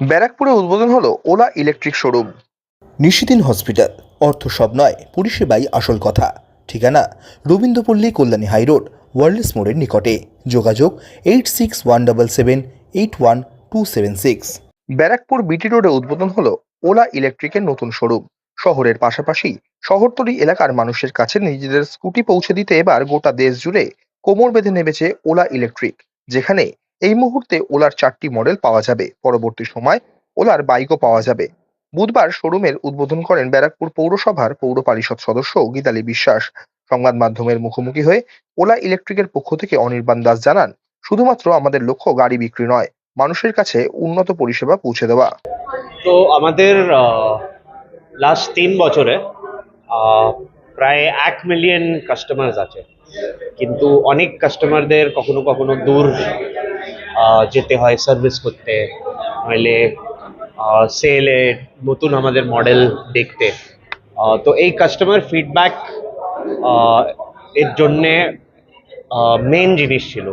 ব্যারাকপুরে উদ্বোধন হলো Ola electric showroom. Nishidin hospital. অর্থ সব নয় পরিষেবাই আসল কথা। ঠিকানা রবীন্দ্রপল্লী কল্যাণী হাইরোড ওয়ার্ল্ডস মোড়ের নিকটে। যোগাযোগ eight six one double seven eight one two seven six. Barrackpore BT রোডে উদ্বোধন হলো ওলা ইলেকট্রিকের নতুন শোরুম। শহরের পাশাপাশি শহরতলি এলাকার মানুষের কাছে নিজেদের স্কুটি পৌঁছে দিতে এবার গোটা দেশ জুড়ে কোমর বেঁধে নেমেছে ওলা ইলেকট্রিক যেখানে এই মুহূর্তে ওলার চারটি মডেল পাওয়া যাবে। পরবর্তী সময় ওলার বাইকও পাওয়া যাবে। বুধবার শোরুমের উদ্বোধন করেন ব্যারাকপুর পৌরসভার পৌর পরিষদ সদস্য গীতালি বিশ্বাস। সংবাদ মাধ্যমের মুখোমুখি হয়ে ওলা ইলেকট্রিকের পক্ষ থেকে অনির্বাণ দাস জানান, শুধুমাত্র আমাদের লক্ষ্য গাড়ি বিক্রি নয়, মানুষের কাছে উন্নত পরিষেবা পৌঁছে দেওয়া। তো আমাদের লাস্ট তিন বছরে প্রায় এক মিলিয়ন কাস্টমার্স আছে। কিন্তু অনেক কাস্টমারদের কখনো কখনো দূর যেতে হয় সার্ভিস করতে। নইলে সেলে নতুন আমাদের মডেল দেখতে। তো এই কাস্টমার ফিডব্যাক এর জন্যে মেন জিনিস ছিল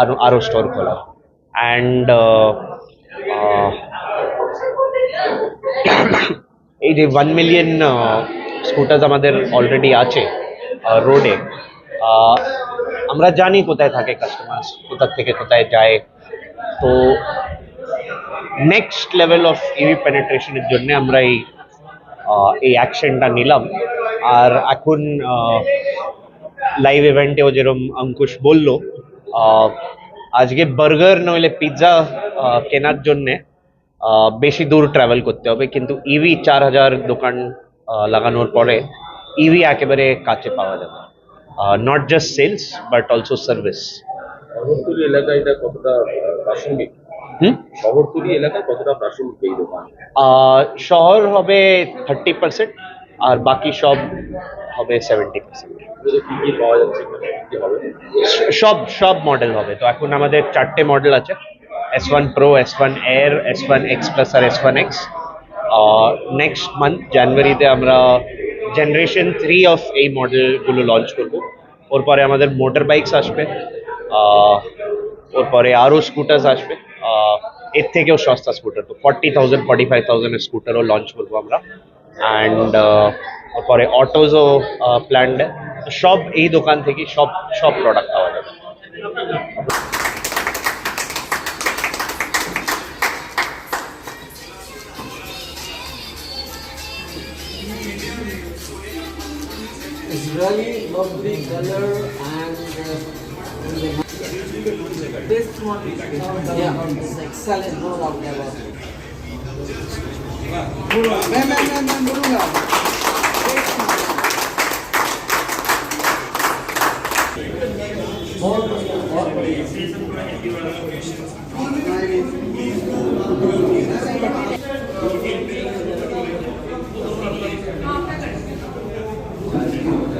আরও আরও স্টোর খোলা। অ্যান্ড এই যে ওয়ান মিলিয়ন স্কুটার্স আমাদের অলরেডি আছে রোডে আমরা জানি কোথায় থাকে কাস্টমার্স কোথা থেকে কোথায় যায়। তো নেক্সট লেভেল অফ ইভি পেনেট্রেশনের জন্য আমরা এই এই অ্যাকশনটা নিলাম। আর এখন লাইভ ইভেন্টেও যেরকম অঙ্কুশ বলল আজকে বার্গার নইলে পিৎজা কেনার জন্যে বেশি দূর ট্রাভেল করতে হবে। কিন্তু ইভি চার হাজার দোকান লাগানোর পরে ইভি একেবারে কাছে পাওয়া যাবে। Not just sales but also service শহরতলি এলাকায় এটা কতটা প্রাসঙ্গিক? হুম? শহরতলি এলাকায় কতটা প্রাসঙ্গিক এই দোকান? শহর হবে থার্টি পার্সেন্ট আর বাকি সব হবে সেভেন্টি পার্সেন্ট সব সব মডেল হবে। তো এখন আমাদের চারটে মডেল আছে। S one pro S one air S one X plus আর S one X next month জানুয়ারিতে আমরা জেনারেশন থ্রি অফ এই মডেলগুলো লঞ্চ করব। ওর পরে আমাদের মোটর বাইকস আসবে ওর পরে আরও স্কুটার্স আসবে এর থেকেও সস্তা স্কুটার তো ফর্টি থাউজেন্ড ফর্টি ফাইভ থাউজেন্ডের স্কুটারও লঞ্চ করব আমরা। অ্যান্ড পরে অটোজও প্ল্যান্ড সব এই দোকান থেকে সব সব প্রোডাক্ট পাওয়া যাবে। It's really lovely color and uh, this one, yeah, it's excellent, no doubt. Man, man, man, man. 何?